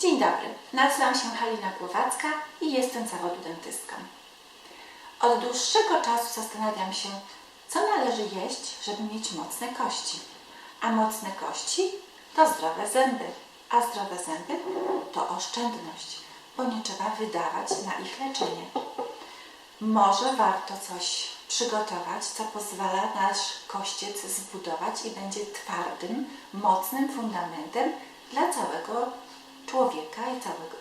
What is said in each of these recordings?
Dzień dobry, nazywam się Halina Głowacka i jestem zawodu dentystką. Od dłuższego czasu zastanawiam się, co należy jeść, żeby mieć mocne kości. A mocne kości to zdrowe zęby, a zdrowe zęby to oszczędność, bo nie trzeba wydawać na ich leczenie. Może warto coś przygotować, co pozwala nasz kościec zbudować i będzie twardym, mocnym fundamentem dla całego człowieka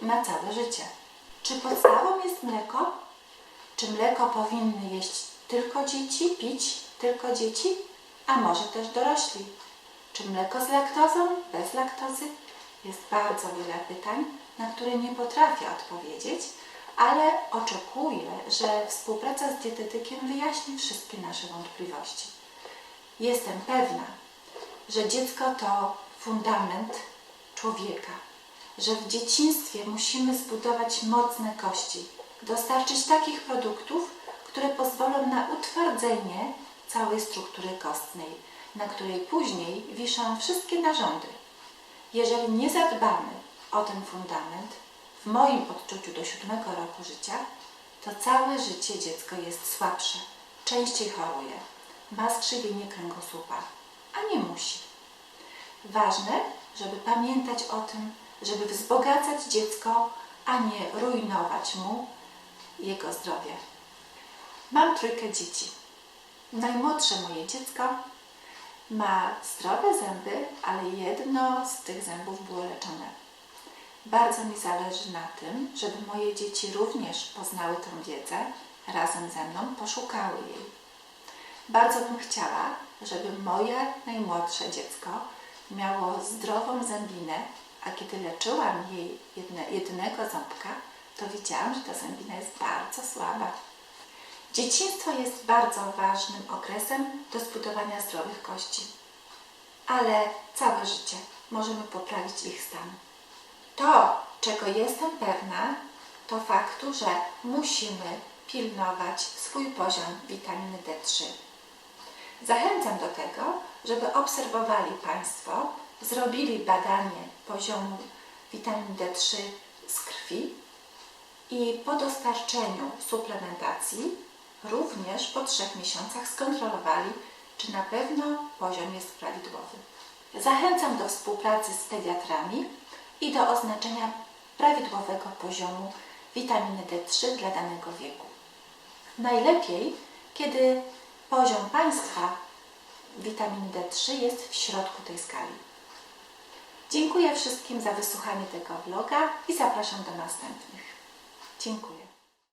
i na całe życie. Czy podstawą jest mleko? Czy mleko powinny jeść tylko dzieci, pić tylko dzieci, a może też dorośli? Czy mleko z laktozą, bez laktozy? Jest bardzo wiele pytań, na które nie potrafię odpowiedzieć, ale oczekuję, że współpraca z dietetykiem wyjaśni wszystkie nasze wątpliwości. Jestem pewna, że dziecko to fundament człowieka, że w dzieciństwie musimy zbudować mocne kości, dostarczyć takich produktów, które pozwolą na utwardzenie całej struktury kostnej, na której później wiszą wszystkie narządy. Jeżeli nie zadbamy o ten fundament, w moim odczuciu do siódmego roku życia, to całe życie dziecko jest słabsze, częściej choruje, ma skrzywienie kręgosłupa, a nie musi. Ważne, żeby pamiętać o tym, żeby wzbogacać dziecko, a nie rujnować mu jego zdrowie. Mam trójkę dzieci. Najmłodsze moje dziecko ma zdrowe zęby, ale jedno z tych zębów było leczone. Bardzo mi zależy na tym, żeby moje dzieci również poznały tę wiedzę, razem ze mną poszukały jej. Bardzo bym chciała, żeby moje najmłodsze dziecko miało zdrową zębinę, a kiedy leczyłam jej jedne, jednego ząbka, to widziałam, że ta zębina jest bardzo słaba. Dzieciństwo jest bardzo ważnym okresem do zbudowania zdrowych kości, ale całe życie możemy poprawić ich stan. To, czego jestem pewna, to faktu, że musimy pilnować swój poziom witaminy D3. Zachęcam do tego, żeby obserwowali Państwo, zrobili badanie poziomu witaminy D3 z krwi i po dostarczeniu suplementacji również po trzech miesiącach skontrolowali, czy na pewno poziom jest prawidłowy. Zachęcam do współpracy z pediatrami i do oznaczenia prawidłowego poziomu witaminy D3 dla danego wieku. Najlepiej, kiedy poziom Państwa witaminy D3 jest w środku tej skali. Dziękuję wszystkim za wysłuchanie tego vloga i zapraszam do następnych. Dziękuję.